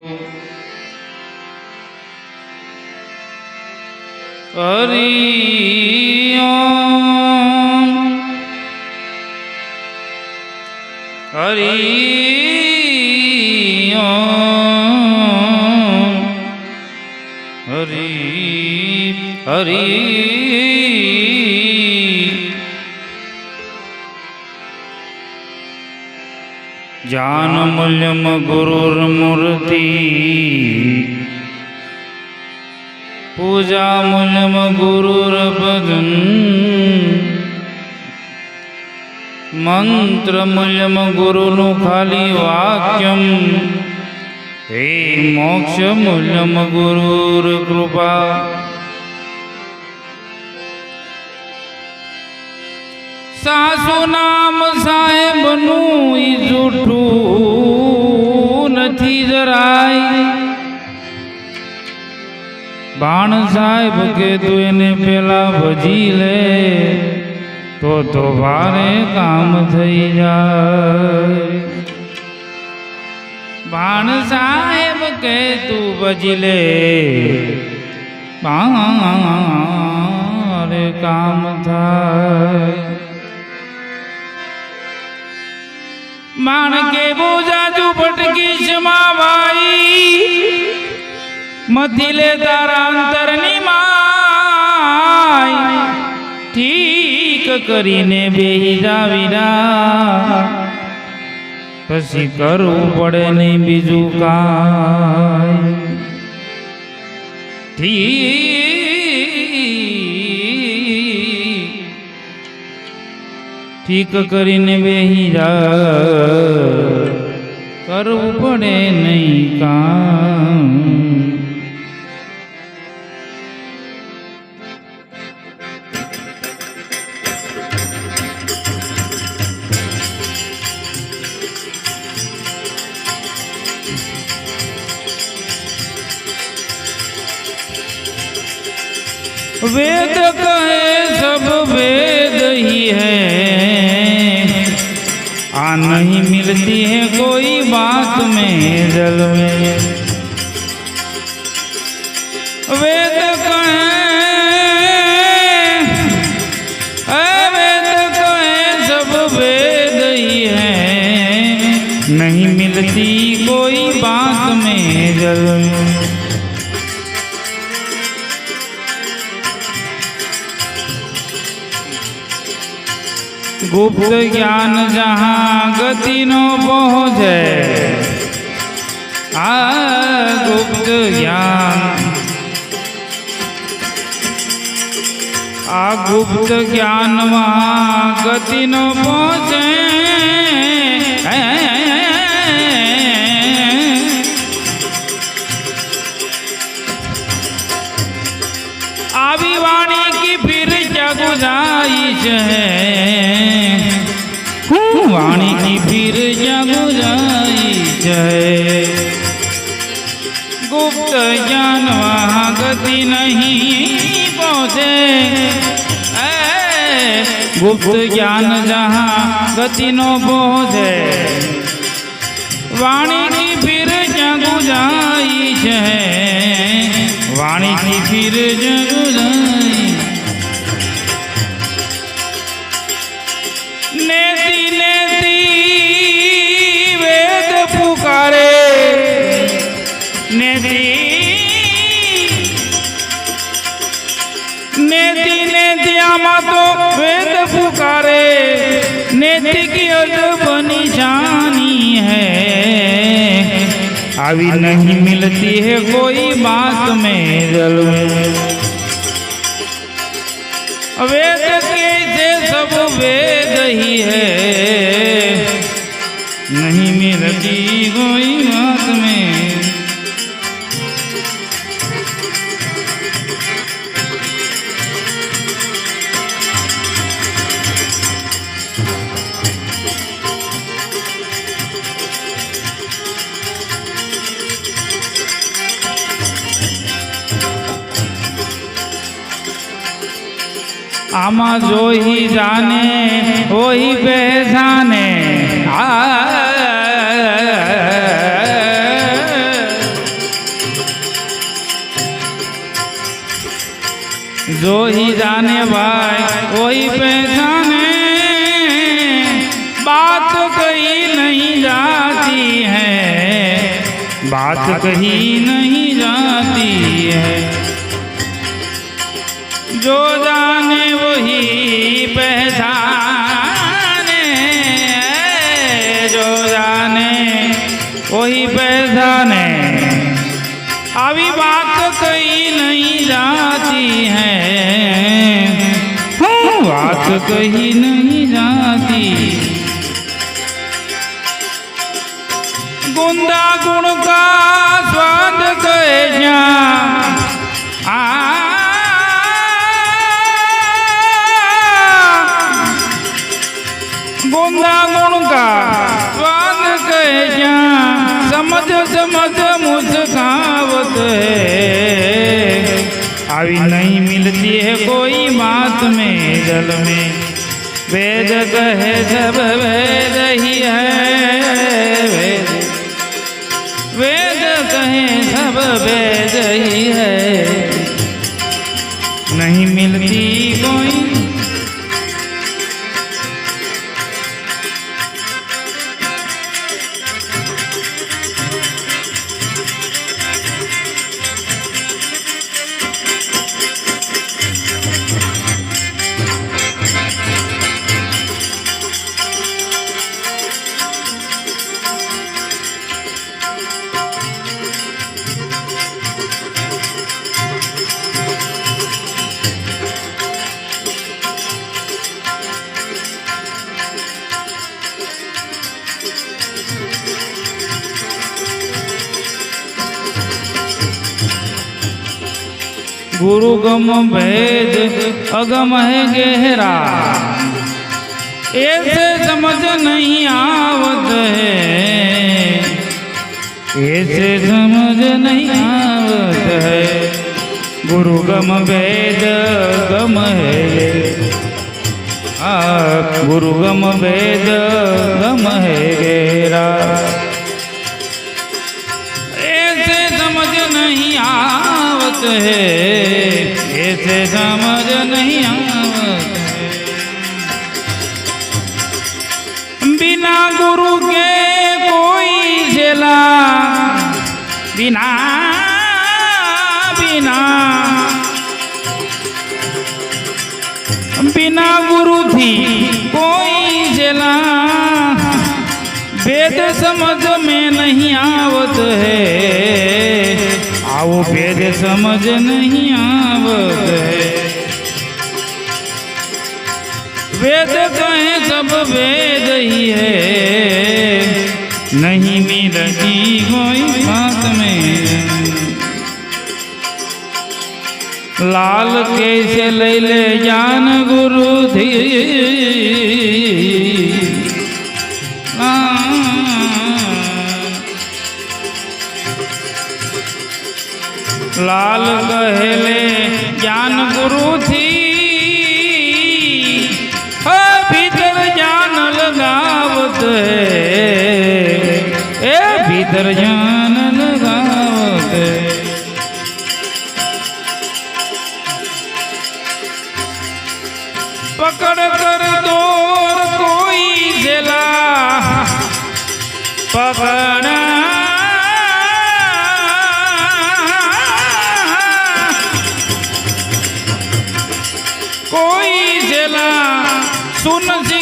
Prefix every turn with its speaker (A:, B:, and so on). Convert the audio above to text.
A: હરિ હરિ હરિ હરિ. ज्ञानमूल्यं गुरुर्मूर्ति। पूजामूल्यं गुरुर्पदम् મંત્રમૂલ્યમ ગુરુનું ખાલી વાક્યમ હે મોક્ષ મૂલ્યમ ગુરુર કૃપા સાસુ નામ સાહેબનું ઈ જૂઠું નથી જરાય બાણ સાહેબ કે તું એને પેલા ભજી લે તો તો ભારે કામ થઈ જાય બાણ સાહેબ કે તું ભજી લે ભારે કામ થાય માણ કે બોજાજુ ભટકી ક્ષમા ભાઈ મથિલે તારા અંતરની માય ઠીક કરીને બેહી જાવીરા પછી કરવું પડે નહીં બીજું કાંઈ ઠીક ઠીક કરીને બેહી જા કરવું પડે નહીં કામ वेद कहे सब वेद ही है। आ नहीं मिलती है कोई बात में जल में। वेद वेद सब वेद ही है। नहीं मिलती कोई बात में जल में। ગુપ્ત જ્ઞાન જહાં ગતિનો પહોંચે આ ગુપ્ત જ્ઞાન. આ ગુપ્ત જ્ઞાનમાં ગતિનો પહોંચે वाणी की फिर क्या गुजाइश है गुप्त ज्ञान वहाँ गति नहीं पहुँचे गुप्त ज्ञान जहाँ गति न पहुँचे वाणी की फिर क्या गुजाइश है वाणी की फिर क्या नेति नेति नेति तो वेद पुकारे। नेति की अजब निशानी है। अभी नहीं मिलती है कोई बात में जल आमा जो ही जाने वही पहचाने। जो ही जाने भाई वही पहचाने। बात कही नहीं जाती है, बात कही नहीं जाती है। जो जाने वही पहचाने जो जाने वही पहचाने। अभी बात तो कही नहीं जाती है। हाँ, बात कही नहीं जाती। गुंदा गुण का स्वाद कहे जा गुण का स्वाद कहे समझ समझ मुस्कावत है। अभी नहीं मिलती है कोई बात में जल में। वेद कहे, सब वेद ही है। वेद वेद कहे, सब वेद ही है। नहीं मिलती गुरु गम भेद अगम है गहरा। ऐसे समझ नहीं आवत है। ऐसे समझ नहीं आवत है। गुरु गम भेद गम है। आ गुरु गम भेद गम है गेरा ऐसे समझ नहीं आवत है। ऐसे समझ नहीं आवत बिना गुरु के कोई झेला, बिना बिना। बिना गुरु थी कोई झेला। वेद समझ में नहीं आवत है। आओ वेद समझ नहीं आवत है। वेद कहे सब वेद ही है। नहीं मिलती कोई बात में। लाल कैसे ले ले जान गुरु धी लाल कहले ज्ञान गुरु थी। भीतर ज्ञान लगावत ए भीतर ज्ञान लगावत पकड़ कर दौर कोई सुन शिखर